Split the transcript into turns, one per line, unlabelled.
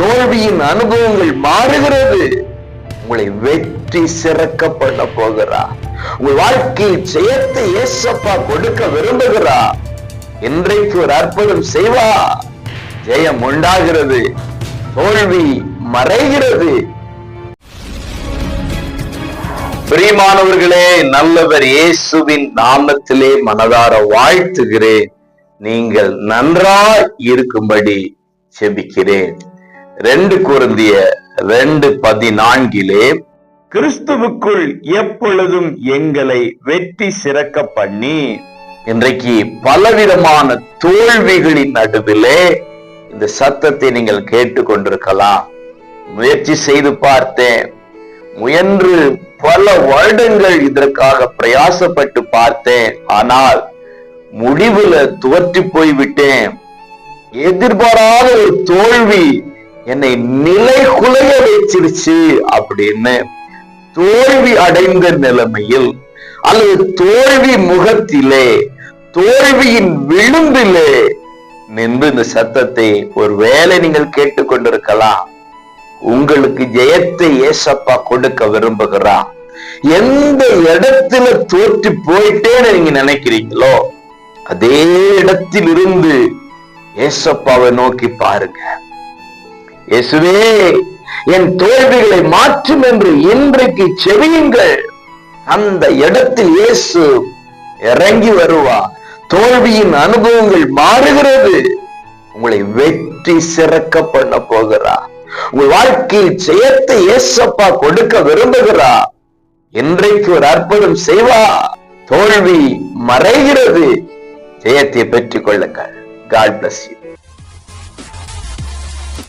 தோல்வியின் அனுபவங்கள் மாறுகிறது. உங்களை வெற்றி சிறக்க பண்ண போகிறா. உங்கள் வாழ்க்கையில் ஜெயத்தை ஏசப்பா கொடுக்க விரும்புகிறா. இன்றைக்கு ஒரு அற்புதம் செய்வா. ஜெயம் உண்டாகிறது. தோல்வி மறைகிறது. பிரியமானவர்களே நல்லவர் இயேசுவின் நாமத்திலே மனதார வாழ்த்துகிறேன். நீங்கள் நன்றாய் இருக்கும்படி செபிக்கிறேன். ரெண்டு குருந்திய ரெண்டு பதினான்கிலே கிறிஸ்துவுக்குள் எப்பொழுதும் எங்களை வெற்றி சிறக்க பண்ணி இன்றைக்கு பலவிதமான தோல்விகளின் நடுவிலே இந்த சத்தத்தை நீங்கள் கேட்டுக்கொண்டிருக்கலாம். முயற்சி செய்து பார்த்தேன். முயன்று பல வருடங்கள் இதற்காக பிரயாசப்பட்டு பார்த்தேன். ஆனால் முடிவுல துவற்றி போய்விட்டேன். எதிர்பாராத ஒரு தோல்வி என்னை நிலை குலைய வச்சிருச்சு அப்படின்னு தோல்வி அடைந்த நிலைமையில் அல்லது தோல்வி முகத்திலே தோல்வியின் விளிம்பிலே நின்று இந்த சத்தத்தை ஒருவேளை நீங்கள் கேட்டுக்கொண்டிருக்கலாம். உங்களுக்கு ஜெயத்தை ஏசப்பா கொடுக்க விரும்புகிறான் எந்த இடத்துல தோற்று போயிட்டேன்னு நீங்க நினைக்கிறீங்களோ அதே இடத்தில் இருந்து ஏசப்பாவை நோக்கி பாருங்க. இயேசுவே என் தோல்விகளை மாற்றும் என்று இன்றைக்கு செவியுங்கள். அந்த இடத்தில் இயேசு இறங்கி வருவா தோல்வியின் அனுபவங்கள் மாறுகிறது. உங்களை வெற்றி சிறக்க பண்ண போகிறா உங்கள் வாழ்க்கையில் ஜெயத்தை ஏசப்பா கொடுக்க விரும்புகிறா இன்றைக்கு ஒரு அற்புதம் செய்வா தோல்வி மறைகிறது. ஜெயத்தை பெற்றுக் கொள்ளுங்கள். God bless you